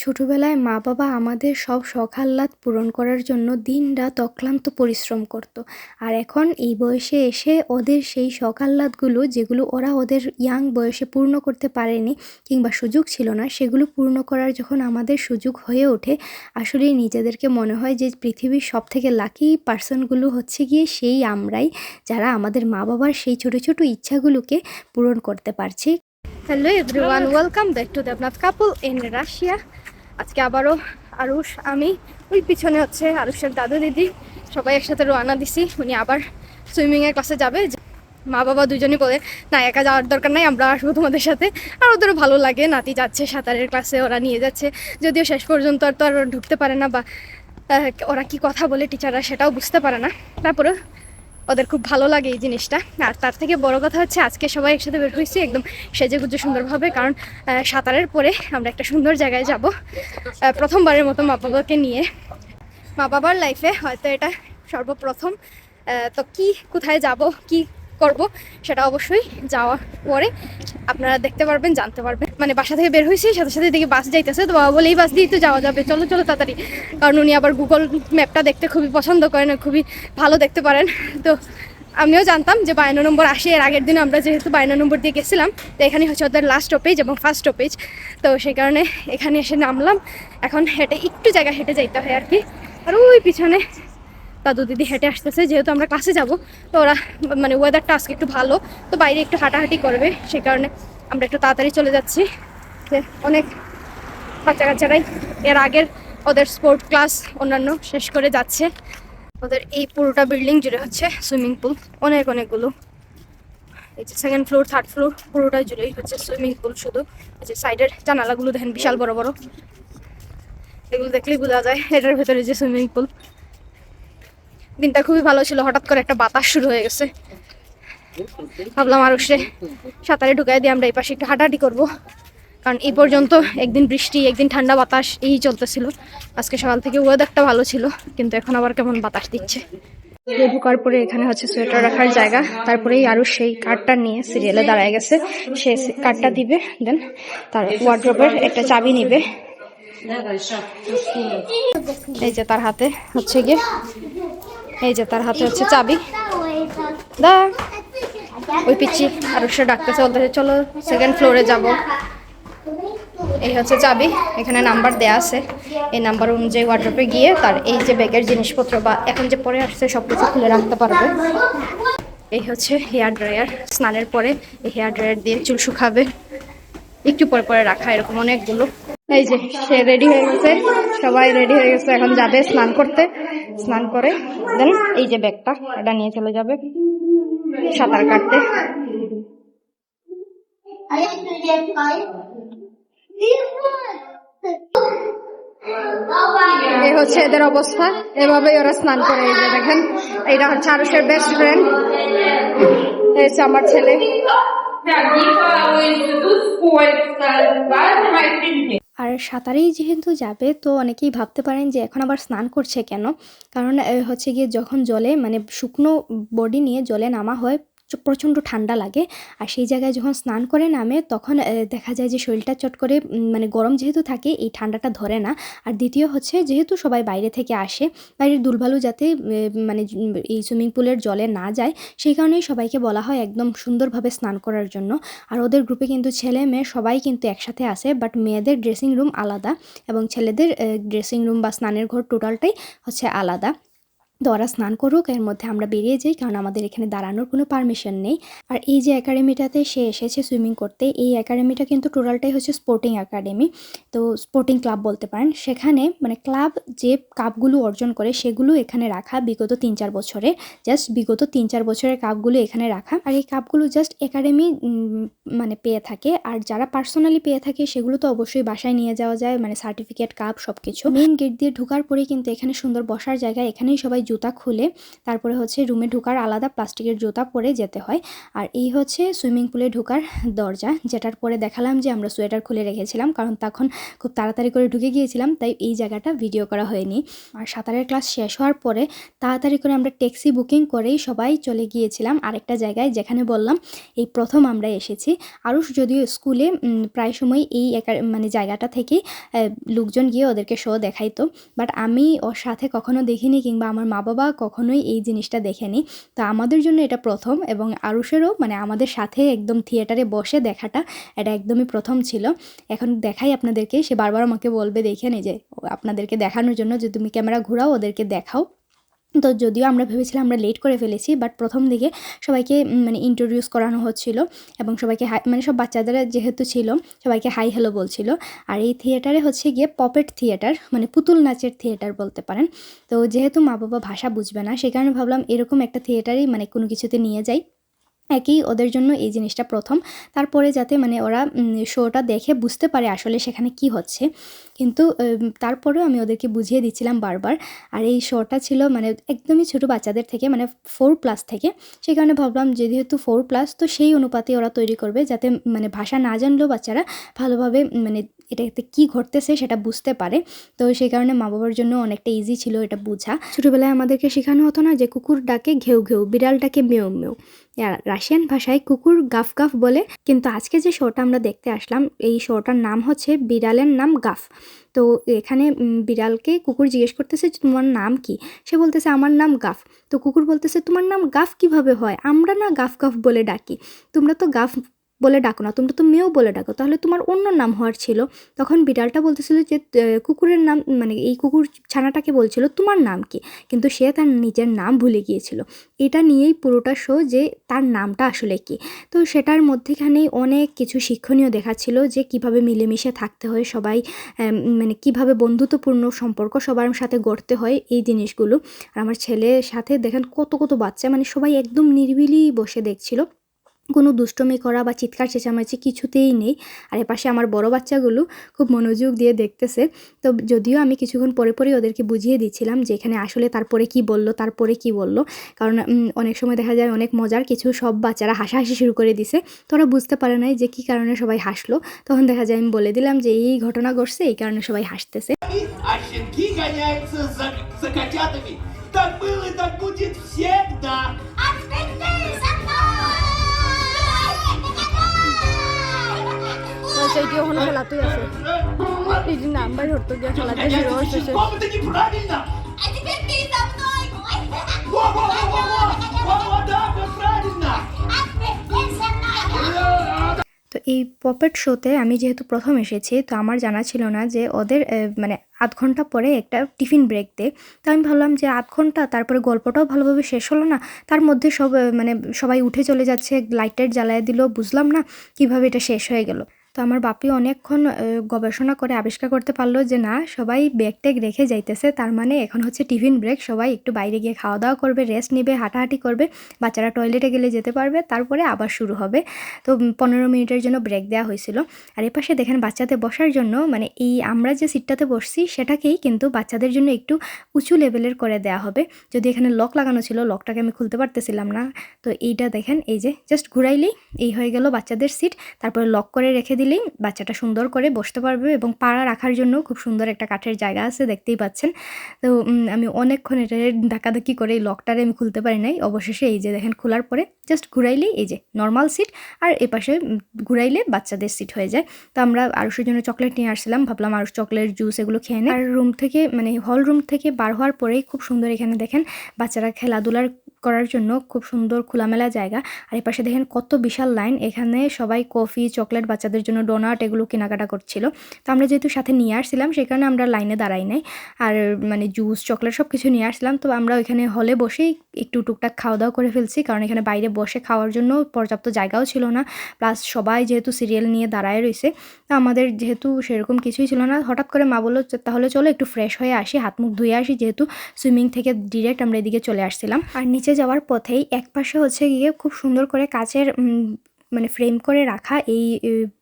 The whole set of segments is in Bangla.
ছোটবেলায় মা বাবা আমাদের সব শখ আহ্লাদ পূরণ করার জন্য দিনরাত অক্লান্ত পরিশ্রম করত। আর এখন এই বয়সে এসে ওদের সেই শখ আহ্লাদগুলো যেগুলো ওরা ওদের ইয়াং বয়সে পূর্ণ করতে পারেনি কিংবা সুযোগ ছিল না, সেগুলো পূর্ণ করার যখন আমাদের সুযোগ হয়ে ওঠে আসলে নিজেদেরকে মনে হয় যে পৃথিবীর সব থেকে লাকি পার্সনগুলো হচ্ছে গিয়ে সেই আমরাই, যারা আমাদের মা বাবার সেই ছোট ছোট ইচ্ছাগুলোকে পূরণ করতে পারছি। Hello everyone welcome back to Debnath couple in Russia আজকে আবারও আরুষ, আমি, ওই পিছনে হচ্ছে আরুষের দাদু দিদি, সবাই একসাথে রওনা দিছি, উনি আবার সুইমিংয়ের ক্লাসে যাবে। মা বাবা দুজনই বলে, না, একা যাওয়ার দরকার নাই, আমরা আসব তোমাদের সাথে। আর ওদেরও ভালো লাগে, নাতি যাচ্ছে সাঁতারের ক্লাসে ওরা নিয়ে যাচ্ছে। যদিও শেষ পর্যন্ত আর তো আর ঢুকতে পারে না বা ওরা কি কথা বলে টিচাররা সেটাও বুঝতে পারে না। তারপরে ওদের খুব ভালো লাগে এই জিনিসটা। আর তার থেকে বড় কথা হচ্ছে আজকে সবাই একসাথে বের হয়েছি, একদম সেজে গুজে সুন্দরভাবে, কারণ সাঁতারের পরে আমরা একটা সুন্দর জায়গায় যাব প্রথমবারের মতো মা বাবাকে নিয়ে। মা বাবার লাইফে হয়তো এটা সর্বপ্রথম তো কি, কোথায় যাব, কি করব, সেটা অবশ্যই যাওয়ার পরে। আপনারা দেখতে পারবেন, জানতে পারবেন। মানে বাসা থেকে বের হয়েছি, সাথে সাথে দেখি বাস যাইতেছে। তো বাবা বলে, এই বাস দিয়েই তো যাওয়া যাবে, চলো চলো তাড়াতাড়ি। কারণ উনি আবার গুগল ম্যাপটা দেখতে খুবই পছন্দ করেন খুবই ভালো দেখতে পারেন। তো আমিও জানতাম যে বায়না নম্বর আসে। এর আগের দিন আমরা যেহেতু বায়না নম্বর দিয়ে গেছিলাম, তো এখানে হচ্ছে ওদের লাস্ট স্টপেজ এবং ফার্স্ট স্টপেজ তো সেই কারণে এখানে এসে নামলাম। এখন হেঁটে, একটু জায়গা হেঁটে যাইতে হয় আর কি। আর ওই পিছনে দাদু দিদি হেঁটে আসতেছে, যেহেতু আমরা ক্লাসে যাব, তো ওরা মানে ওয়েদারটা আজকে একটু ভালো, তো বাইরে একটু হাঁটাহাঁটি করবে সেই কারণে আমরা একটু তাড়াতাড়ি চলে যাচ্ছি। অনেক বাচ্চা কাচ্চারাই এর আগের ওদের স্পোর্ট ক্লাস অন্যান্য শেষ করে যাচ্ছে। ওদের এই পুরোটা বিল্ডিং জুড়ে হচ্ছে সুইমিং পুল অনেক অনেকগুলো। এই যে সেকেন্ড ফ্লোর থার্ড ফ্লোর পুরোটা জুড়েই হচ্ছে সুইমিং পুল শুধু। এই যে সাইডের জানালাগুলো দেখেন, বিশাল বড় বড়। এগুলো দেখলেই বোঝা যায়, এটার ভেতরে যে সুইমিং পুল দিনটা খুবই ভালো ছিল, হঠাৎ করে একটা বাতাস শুরু হয়ে গেছে। ভাবলাম আরও সে সাঁতারে ঢুকাই দিয়ে আমরা এই পাশে একটু হাঁটাহাঁটি করব। কারণ এই পর্যন্ত একদিন বৃষ্টি, একদিন ঠান্ডা বাতাস, এই চলতেছিল। আজকে সকাল থেকে ওয়েদারটা ভালো ছিল, কিন্তু এখন আবার কেমন বাতাস দিচ্ছে। ঢোকার পরে এখানে হচ্ছে সোয়েটার রাখার জায়গা। তারপরেই আরও সেই কার্ডটা নিয়ে সিরিয়ালে দাঁড়ায় গেছে। সে কার্ডটা দিবে দেন তার ওয়ার্ড্রোবের একটা চাবি নিবে। এই যে তার হাতে হচ্ছে গিয়ে এই যে তার হাতে হচ্ছে চাবি। দা, ওই পিচ্ছি আর সে ডাকতেছে বলতেছে চলো সেকেন্ড ফ্লোরে যাব। এই হচ্ছে চাবি, এখানে নাম্বার দেয়া আছে। এই নাম্বার অনুযায়ী ওয়ার্ড্রপে গিয়ে তার এই যে ব্যাগের জিনিসপত্র বা এখন যে পরে আসছে সব কিছু খুলে রাখতে পারবে। এই হচ্ছে হেয়ার ড্রায়ার স্নানের পরে এই হেয়ার ড্রায়ার দিয়ে চুল শুকাবে। একটু পরে পরে রাখা এরকম অনেকগুলো। এই যে, সে রেডি হয়ে গেছে। সবাই রেডি হয়ে গেছে। এখন যাবে স্নান করতে। স্নান করে দেন, এই যে ব্যাগটা, এটা নিয়ে চলে যাবে সাঁতার কাটতে। এই হচ্ছে এদের অবস্থা। এভাবেই ওরা স্নান করে এই যে দেখেন। এটা হচ্ছে আরুষের বেস্ট ফ্রেন্ড এই হচ্ছে আমার ছেলে। আর সাঁতারেই যেহেতু যাবে, তো অনেকেই ভাবতে পারেন যে এখন আবার স্নান করছে কেন? কারণ হচ্ছে গিয়ে যখন জলে মানে শুকনো বডি নিয়ে জলে নামা হয় প্রচণ্ড ঠান্ডা লাগে। আর সেই জায়গায় যখন স্নান করে নামে, তখন দেখা যায় যে শরীরটা চট করে মানে গরম যেহেতু থাকে, এই ঠান্ডাটা ধরে না। আর দ্বিতীয় হচ্ছে যেহেতু সবাই বাইরে থেকে আসে, বাইরের দুলবালু যাতে মানে এই সুইমিং পুলের জলে না যায়, সেই কারণেই সবাইকে বলা হয় একদম সুন্দরভাবে স্নান করার জন্য। আর ওদের গ্রুপে কিন্তু ছেলে মেয়ে সবাই কিন্তু একসাথে আসে, বাট মেয়েদের ড্রেসিং রুম আলাদা এবং ছেলেদের ড্রেসিং রুম বা স্নানের ঘর টোটালটাই হচ্ছে আলাদা। ওরা স্নান করুক, এর মধ্যে আমরা বেরিয়ে যাই, কারণ আমাদের এখানে দাঁড়ানোর কোনো পারমিশন নেই। আর এই যে একাডেমিটাতে সে এসেছে সুইমিং করতে, এই একাডেমিটা কিন্তু টোটালটাই হচ্ছে স্পোর্টিং একাডেমি তো স্পোর্টিং ক্লাব বলতে পারেন। সেখানে মানে ক্লাব যে কাপগুলো অর্জন করে, সেগুলো এখানে রাখা বিগত তিন চার বছরে। জাস্ট বিগত তিন চার বছরের কাপগুলো এখানে রাখা। আর এই কাপগুলো জাস্ট একাডেমি মানে পেয়ে থাকে। আর যারা পার্সোনালি পেয়ে থাকে, সেগুলো তো অবশ্যই বাসায় নিয়ে যাওয়া যায় মানে সার্টিফিকেট কাপ সব কিছু মেন গেট দিয়ে ঢোকার পরে কিন্তু এখানে সুন্দর বসার জায়গা, এখানেই সবাই জুতা খুলে তারপরে হচ্ছে রুমে ঢোকার আলাদা প্লাস্টিকের জুতা পরে যেতে হয়। আর এই হচ্ছে সুইমিং পুলে ঢোকার দরজা যেটার পরে দেখালাম যে আমরা সোয়েটার খুলে রেখেছিলাম কারণ তখন খুব তাড়াতাড়ি করে ঢুকে গিয়েছিলাম তাই এই জায়গাটা ভিডিও করা হয়নি। আর সাঁতারের ক্লাস শেষ হওয়ার পরে তাড়াতাড়ি করে আমরা ট্যাক্সি বুকিং করেই সবাই চলে গিয়েছিলাম আরেকটা জায়গায় যেখানে বললাম এই প্রথম আমরা এসেছি। আরুষ যদিও স্কুলে প্রায় সময় এই মানে জায়গাটা আহ, লোকজন গিয়ে ওদেরকে শো দেখাইতো। বাট আমি ওর সাথে কখনো দেখিনি কিংবা আমার মা বাবা কখনোই এই জিনিসটা দেখেনি। তো আমাদের জন্য এটা প্রথম এবং আরুষেরও মানে আমাদের সাথে একদম থিয়েটারে বসে দেখাটা এটা একদমই প্রথম ছিল। এখন দেখাই আপনাদেরকে, সে বারবার আমাকে বলবে, দেখে নি যে আপনাদেরকে দেখানোর জন্য যে তুমি ক্যামেরা ঘোরাও, ওদেরকে দেখাও। তো যদিও আমরা ভেবেছিলাম আমরা লেট করে ফেলেছি বাট প্রথম দিকে সবাইকে মানে ইন্ট্রোডিউস করানো হচ্ছিল এবং সবাইকে হাই মানে সব বাচ্চাদের যেহেতু ছিল, সবাইকে হাই হ্যালো বলছিল। আর এই থিয়েটারে হচ্ছে গিয়ে পপেট থিয়েটার মানে পুতুল নাচের থিয়েটার বলতে পারেন। তো যেহেতু মা বাবা ভাষা বুঝবে না, সে কারণে ভাবলাম এরকম একটা থিয়েটারই মানে কোনো কিছুতে নিয়ে যাই। একই ওদের জন্য এই জিনিসটা প্রথম। তারপরে যাতে মানে ওরা শোটা দেখে বুঝতে পারে আসলে সেখানে কি হচ্ছে। কিন্তু তারপরেও আমি ওদেরকে বুঝিয়ে দিচ্ছিলাম বারবার। আর এই শোটা ছিল মানে একদমই ছোটো বাচ্চাদের থেকে মানে ফোর প্লাস থেকে। সেই কারণে ভাবলাম যেহেতু ফোর প্লাস তো সেই অনুপাতে ওরা তৈরি করবে। যাতে মানে ভাষা না জানলেও বাচ্চারা ভালোভাবে মানে এটাতে কী ঘটতেছে সেটা বুঝতে পারে। তো সেই কারণে মা বাবার জন্য অনেকটা ইজি ছিল এটা বোঝা। ছোটোবেলায় আমাদেরকে শেখানো হতো না যে কুকুর ডাকে ঘেউ ঘেউ, বিড়াল ডাকে মেউ মেউ। রাশিয়ান ভাষায় কুকুর গাফ গাফ বলে। কিন্তু আজকে যে শোটা আমরা দেখতে আসলাম, এই শোটার নাম হচ্ছে বিড়ালের নাম গাফ। তো এখানে বিড়ালকে কুকুর জিজ্ঞেস করতেছে তোমার নাম কি? সে বলতেছে, আমার নাম গাফ। তো কুকুর বলতেছে, তোমার নাম গাফ কীভাবে হয়? আমরা না গাফ গাফ বলে ডাকি। তোমরা তো গাফ বলে ডাকো না, তোমরা তো মেয়েও বলে ডাকো। তাহলে তোমার অন্য নাম হওয়ার ছিল। তখন বিড়ালটা বলতেছিল যে কুকুরের নাম মানে এই কুকুর ছানাটাকে বলছিল, তোমার নাম কি? কিন্তু সে তার নিজের নাম ভুলে গিয়েছিল। এটা নিয়েই পুরোটা শো যে, তার নামটা আসলে কি। তো সেটার মধ্যেখানেই অনেক কিছু শিক্ষণীয় দেখাচ্ছিল যে, কীভাবে মিলেমিশে থাকতে হয় সবাই মানে কীভাবে বন্ধুত্বপূর্ণ সম্পর্ক সবার সাথে গড়তে হয় এই জিনিসগুলো। আর আমার ছেলের সাথে দেখেন কত কত বাচ্চা মানে সবাই একদম নিরিবিলি বসে দেখছিল। কোনো দুষ্টমি করা বা চিৎকার চেঁচামেচি কিছুতেই নেই আর এপাশে আমার বড় বাচ্চাগুলো খুব মনোযোগ দিয়ে দেখতেছে তো যদিও আমি কিছুক্ষণ পরে পরে ওদেরকে বুঝিয়ে দিচ্ছিলাম যে এখানে আসলে তারপরে কি বললো তারপরে কি বললো কারণ উম, অনেক সময় দেখা যায় অনেক মজার কিছু সব বাচ্চারা হাসাহাসি শুরু করে দিছে তো ওরা বুঝতে পারে নাই যে কী কারণে সবাই হাসলো তখন দেখা যায় আমি বলে দিলাম যে এই ঘটনা ঘটছে এই কারণে সবাই হাসতেছে а щенки гоняются за, за котятами. Так было и так будет всегда. А চাইটিও হল খেলাতেই আছে। এই যে নাম্বার ধরতো গিয়ে খেলাতে হচ্ছে তো এই পপেট শোতে আমি যেহেতু প্রথম এসেছি, তো আমার জানা ছিল না যে ওদের মানে আধ ঘণ্টা পরে একটা টিফিন ব্রেক দেয় তো আমি ভাবলাম যে আধ ঘণ্টা, তারপরে গল্পটাও ভালোভাবে শেষ হলো না। তার মধ্যে সব মানে সবাই উঠে চলে যাচ্ছে লাইটের জ্বালায় দিল, বুঝলাম না কীভাবে এটা শেষ হয়ে গেল। তো আমার বাপি অনেকক্ষণ গবেষণা করে আবিষ্কার করতে পারল যে না, সবাই ব্যাগ ট্যাগ রেখে যাইতেছে। তার মানে এখন হচ্ছে টিফিন ব্রেক সবাই একটু বাইরে গিয়ে খাওয়া দাওয়া করবে রেস্ট নেবে, হাঁটাহাঁটি করবে, বাচ্চারা টয়লেটে গেলে যেতে পারবে, তারপরে আবার শুরু হবে। তো পনেরো মিনিটের জন্য ব্রেক দেওয়া হয়েছিল। আর এপাশে দেখেন বাচ্চাদের বসার জন্য মানে এই আমরা যে সিটটাতে বসছি, সেটাকেই কিন্তু বাচ্চাদের জন্য একটু উঁচু লেভেলের করে দেওয়া হবে। যদি এখানে লক লাগানো ছিল লকটাকে আমি খুলতে পারতেছিলাম না। তো এইটা দেখেন, এই যে জাস্ট ঘুরাইলেই এই হয়ে গেল বাচ্চাদের সিট তারপরে লক করে রেখে দিলেই বাচ্চাটা সুন্দর করে বসতে পারবে এবং পাড়া রাখার জন্য খুব সুন্দর একটা কাঠের জায়গা আছে, দেখতেই পাচ্ছেন। তো আমি অনেকক্ষণ এটা ধাক্কাধাক্কি করে এই লকটারে আমি খুলতে পারি নাই। অবশেষে এই যে দেখেন খোলার পরে জাস্ট ঘুরাইলেই এই যে নর্মাল সিট আর এপাশে ঘুরাইলে বাচ্চাদের সিট হয়ে যায়। তো আমরা আরুষের জন্য চকলেট নিয়ে আসছিলাম, ভাবলাম আরুষ চকলেট জুস এগুলো খেয়ে নেয় আর রুম থেকে মানে হল রুম থেকে বার হওয়ার পরেই খুব সুন্দর এখানে দেখেন বাচ্চারা খেলাধুলার করার জন্য খুব সুন্দর খোলামেলা জায়গা। আর এপাশে দেখেন কত বিশাল লাইন এখানে সবাই কফি চকলেট বাচ্চাদের জন্য ডোনাট এগুলো কেনাকাটা করছিল। তো আমরা যেহেতু সাথে নিয়ে আসছিলাম কারণে আমরা লাইনে দাঁড়াই নাই। আর মানে জুস, চকলেট সব কিছু নিয়ে আসলাম তো আমরা ওইখানে হলে বসেই একটু টুকটাক খাওয়া দাওয়া করে ফেলছি। কারণ এখানে বাইরে বসে খাওয়ার জন্য পর্যাপ্ত জায়গাও ছিল না। প্লাস সবাই যেহেতু সিরিয়াল নিয়ে দাঁড়ায় রয়েছে, তো আমাদের যেহেতু সেরকম কিছুই ছিল না। হঠাৎ করে মা বলল তাহলে চলো একটু ফ্রেশ হয়ে আসি, হাত মুখ ধুয়ে আসি। যেহেতু সুইমিং থেকে ডিরেক্ট আমরা এদিকে চলে আসছিলাম। আর নিচে যাওয়ার পথেই এক পাশে হচ্ছে গিয়ে খুব সুন্দর করে কাচের মানে ফ্রেম করে রাখা এই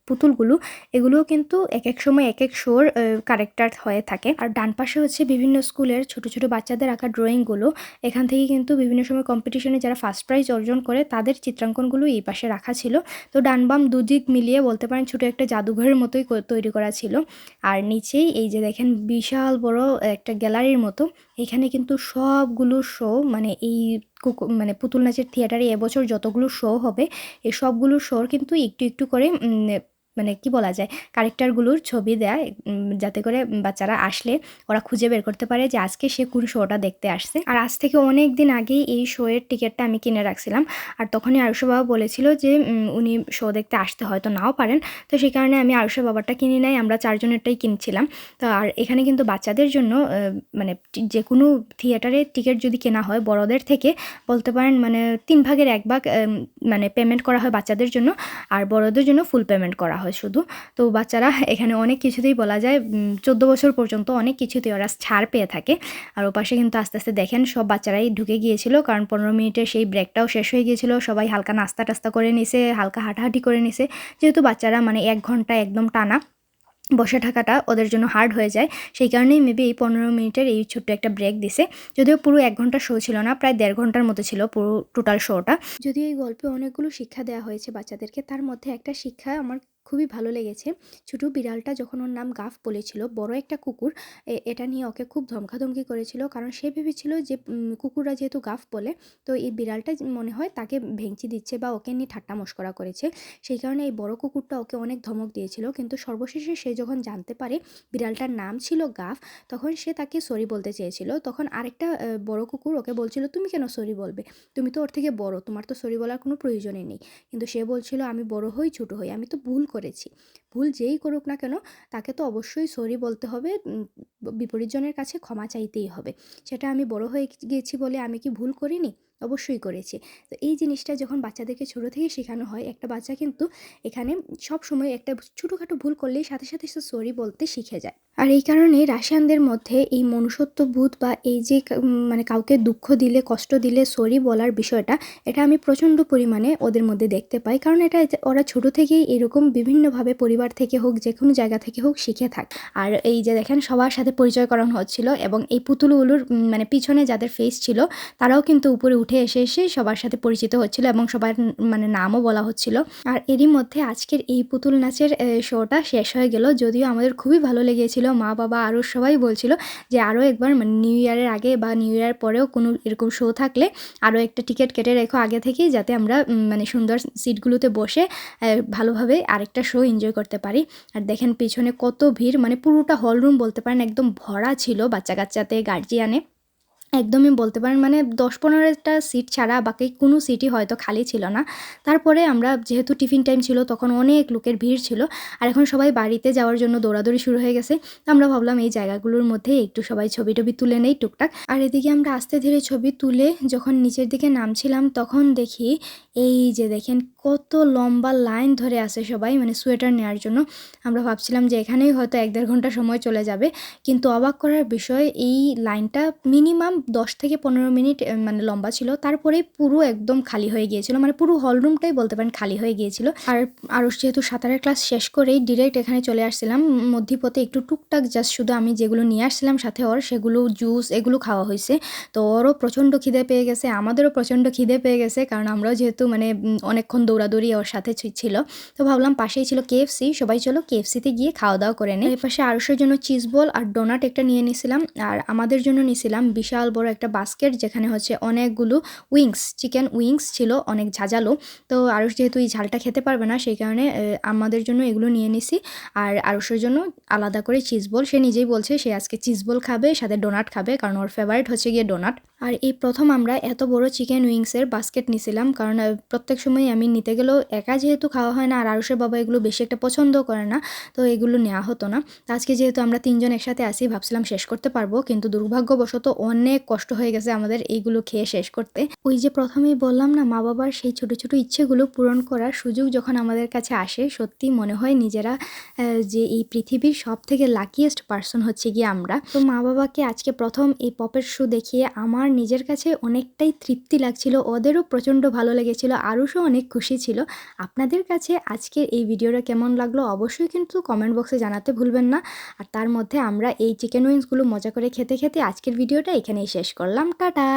পুতুলগুলো, এগুলোও কিন্তু এক এক সময় এক এক শোর কারেক্টার হয়ে থাকে। আর ডান পাশে হচ্ছে বিভিন্ন স্কুলের ছোট ছোট বাচ্চাদের আঁকা ড্রয়িংগুলো এখান থেকে কিন্তু বিভিন্ন সময় কম্পিটিশনে যারা ফার্স্ট প্রাইজ অর্জন করে, তাদের চিত্রাঙ্কনগুলো এই পাশে রাখা ছিল। তো ডান বাম দুদিক মিলিয়ে বলতে পারেন ছোট একটা জাদুঘরের মতোই তৈরি করা ছিল। আর নিচেই এই যে দেখেন বিশাল বড় একটা গ্যালারির মতো, এখানে কিন্তু সবগুলো শো মানে এই মানে পুতুল নাচের থিয়েটারে এবছর যতগুলো শো হবে এই সবগুলো শোর কিন্তু একটু একটু করে মানে কি বলা যায় ক্যারেক্টারগুলোর ছবি দেয় যাতে করে বাচ্চারা আসলে ওরা খুঁজে বের করতে পারে যে আজকে সে কোন শোটা দেখতে আসছে। আর আজ থেকে অনেক দিন আগেই এই শোয়ের টিকিটটা আমি কিনে রাখছিলাম। আর তখনই আরুষ বাবা বলেছিল যে উনি শো দেখতে আসতে হয়তো নাও পারেন। তো সেই কারণে আমি আরুষ বাবারটা কিনি নাই, আমরা চারজনেরটাই কিনছিলাম। তো আর এখানে কিন্তু বাচ্চাদের জন্য মানে যে কোনো থিয়েটারে টিকিট যদি কেনা হয় বড়দের থেকে, বলতে পারেন মানে তিন ভাগের এক ভাগ মানে পেমেন্ট করা হয় বাচ্চাদের জন্য। আর বড়দের জন্য ফুল পেমেন্ট করা হয়। শুধু। তো বাচ্চারা এখানে অনেক কিছুতেই বলা যায় চোদ্দ বছর পর্যন্ত অনেক কিছুতেই ওরা ছাড় পেয়ে থাকে। আর ওপাশে কিন্তু আস্তে আস্তে দেখেন সব বাচ্চারাই ঢুকে গিয়েছিল, কারণ পনেরো মিনিটের সেই ব্রেকটাও শেষ হয়ে গিয়েছিল। সবাই হালকা নাস্তা টাস্তা করে নিছে, হালকা হাঁটাহাঁটি করে নিছে। যেহেতু বাচ্চারা মানে এক ঘণ্টা একদম টানা বসে থাকাটা ওদের জন্য হার্ড হয়ে যায়। সেই কারণেই মেবি এই পনেরো মিনিটের এই ছোট্ট একটা ব্রেক দিছে। যদিও পুরো এক ঘণ্টা শো ছিল না, প্রায় দেড় ঘণ্টার মতো ছিল পুরো টোটাল শোটা যদিও এই গল্পে অনেকগুলো শিক্ষা দেওয়া হয়েছে বাচ্চাদেরকে, তার মধ্যে একটা শিক্ষা আমার খুবই ভালো লেগেছে। ছোটো বিড়ালটা যখন ওর নাম গাফ বলেছিল, বড় একটা কুকুর এটা নিয়ে ওকে খুব ধমকাধমকি করেছিল। কারণ সে ভেবেছিল যে কুকুররা যেহেতু গাফ বলে, তো এই বিড়ালটা মনে হয় তাকে ভেঙচি দিচ্ছে বা ওকে নিয়ে ঠাট্টা মস্করা করেছে। সেই কারণে এই বড় কুকুরটা ওকে অনেক ধমক দিয়েছিল। কিন্তু সর্বশেষে সে যখন জানতে পারে বিড়ালটার নাম ছিল গাফ, তখন সে তাকে সরি বলতে চেয়েছিল। তখন আরেকটা বড় কুকুর ওকে বলছিল, তুমি কেন সরি বলবে? তুমি তো ওর থেকে বড়, তোমার তো সরি বলার কোনো প্রয়োজনই নেই। কিন্তু সে বলছিল, আমি বড় হই, ছোট হই, আমি তো ভুল করেছি। ভুল যেই করুক না কেন, তাকে তো অবশ্যই সরি বলতে হবে বিপরীতজনের কাছে ক্ষমা চাইতেই হবে। সেটা আমি বড় হয়ে গিয়েছি বলে আমি কি ভুল করিনি? অবশ্যই করেছি। তো এই জিনিসটা যখন বাচ্চাদেরকে ছোটো থেকে শেখানো হয়, একটা বাচ্চা কিন্তু এখানে সব সময় একটা ছোটোখাটো ভুল করলেই সাথে সাথে সে সরি বলতে শিখে যায়। আর এই কারণে রাশিয়ানদের মধ্যে এই মনুষ্যত্ব মনুষ্যত্ববোধ বা এই যে মানে কাউকে দুঃখ দিলে, কষ্ট দিলে সরি বলার বিষয়টা, এটা আমি প্রচণ্ড পরিমাণে ওদের মধ্যে দেখতে পাই। কারণ এটা ওরা ছোট থেকেই এরকম বিভিন্নভাবে পরিবার থেকে হোক, যে কোনো জায়গা থেকে হোক শিখে থাকে। আর এই যে দেখেন, সবার সাথে পরিচয় করানো হচ্ছিল এবং এই পুতুলগুলোর মানে পিছনে যাদের ফেস ছিল, তারাও কিন্তু উপরে উঠে এসে এসে সবার সাথে পরিচিত হচ্ছিল এবং সবার মানে নামও বলা হচ্ছিল। আর এরই মধ্যে আজকের এই পুতুল নাচের শোটা শেষ হয়ে গেল। যদিও আমাদের খুবই ভালো লেগেছিল, মা, বাবা আরও সবাই বলছিল যে আরও একবার মানে নিউ ইয়ারের আগে বা নিউ ইয়ার পরেও কোনো এরকম শো থাকলে আরও একটা টিকিট কেটে রেখো আগে থেকেই যাতে আমরা মানে সুন্দর সিটগুলোতে বসে ভালোভাবে আরেকটা শো এনজয় করতে পারি। আর দেখেন পিছনে কত ভিড় মানে পুরোটা হল রুম বলতে পারেন একদম ভরা ছিল বাচ্চা কাচ্চাতে গার্জিয়ানে একদমই বলতে পারেন মানে দশ পনেরোটা সিট ছাড়া বাকি কোনো সিটই হয়তো খালি ছিল না। তারপরে আমরা যেহেতু টিফিন টাইম ছিল, তখন অনেক লোকের ভিড় ছিল, আর এখন সবাই বাড়িতে যাওয়ার জন্য দৌড়াদৌড়ি শুরু হয়ে গেছে। আমরা ভাবলাম এই জায়গাগুলোর মধ্যে একটু সবাই ছবি টবি তুলে নেই টুকটাক। আর এদিকে আমরা আস্তে ধীরে ছবি তুলে যখন নিচের দিকে নামছিলাম, তখন দেখি এই যে দেখেন কত লম্বা লাইন ধরে আছে সবাই মানে সোয়েটার নেওয়ার জন্য। আমরা ভাবছিলাম যে এখানেই হয়তো এক দেড় ঘণ্টা সময় চলে যাবে, কিন্তু অবাক করার বিষয় এই লাইনটা মিনিমাম দশ থেকে পনেরো মিনিট মানে লম্বা ছিল। তারপরে পুরো একদম খালি হয়ে গিয়েছিল। মানে পুরো হলরুমটাই বলতে পারেন খালি হয়ে গিয়েছিল। আর আরও যেহেতু সাঁতারের ক্লাস শেষ করেই ডিরেক্ট এখানে চলে আসছিলাম। মধ্যপথে একটু টুকটাক জাস্ট শুধু আমি যেগুলো নিয়ে আসছিলাম সাথে ওর, সেগুলো জুস এগুলো খাওয়া হয়েছে। তো ওরও প্রচণ্ড খিদে পেয়ে গেছে, আমাদেরও প্রচণ্ড খিদে পেয়ে গেছে, কারণ আমরাও যেহেতু মানে অনেকক্ষণ দৌড়াদৌড়ি ওর সাথে ছিল। তো ভাবলাম পাশেই ছিল কেএফসি সবাই চলো কেএফসিতে গিয়ে খাওয়া দাওয়া করে নিই। এর পাশে আরুষের জন্য চিজ বল আর ডোনাট একটা নিয়ে নিয়েছিলাম আর আমাদের জন্য নিয়েছিলাম বিশাল বড় একটা বাস্কেট যেখানে হচ্ছে অনেকগুলো উইংস চিকেন উইংস ছিল, অনেক ঝাঁঝালো। তো আরুষ যেহেতু এই ঝালটা খেতে পারবে না, সেই কারণে আমাদের জন্য এগুলো নিয়ে নিছি। আর আরুষের জন্য আলাদা করে চিজ বল সে নিজেই বলছে, সে আজকে চিজ বল খাবে, সাথে ডোনাট খাবে, কারণ ওর ফেভারিট হচ্ছে গিয়ে ডোনাট আর এই প্রথম আমরা এত বড় চিকেন উইংসের বাস্কেট নিছিলাম, কারণ প্রত্যেক সময় আমি নিতে গেলেও একা যেহেতু খাওয়া হয় না আর আরুষের বাবা এগুলো বেশি একটা পছন্দ করে না, তো এগুলো নেওয়া হতো না। আজকে যেহেতু আমরা তিনজন একসাথে আসি ভাবছিলাম শেষ করতে পারব, কিন্তু দুর্ভাগ্যবশত অনেক কষ্ট হয়ে গেছে আমাদের এইগুলো খেয়ে শেষ করতে। ওই যে প্রথমেই বললাম না, মা বাবার সেই ছোট ছোট ইচ্ছেগুলো পূরণ করার সুযোগ যখন আমাদের কাছে আসে, সত্যি মনে হয় নিজেরা যে এই পৃথিবীর সব থেকে লাকিয়েস্ট পার্সন হচ্ছে গিয়ে আমরা। তো মা বাবাকে আজকে প্রথম এই পপের শো দেখিয়ে আমার নিজের কাছে অনেকটাই তৃপ্তি লাগছিল, ওদেরও প্রচণ্ড ভালো লেগেছিল, আরুষও অনেক খুশি ছিল। আপনাদের কাছে আজকের এই ভিডিওটা কেমন লাগল অবশ্যই কিন্তু কমেন্ট বক্সে জানাতে ভুলবেন না। আর তার মধ্যে আমরা এই চিকেন উইংসগুলো মজা করে খেতে খেতে আজকের ভিডিওটা এখানেই শেষ করলাম। টাটা!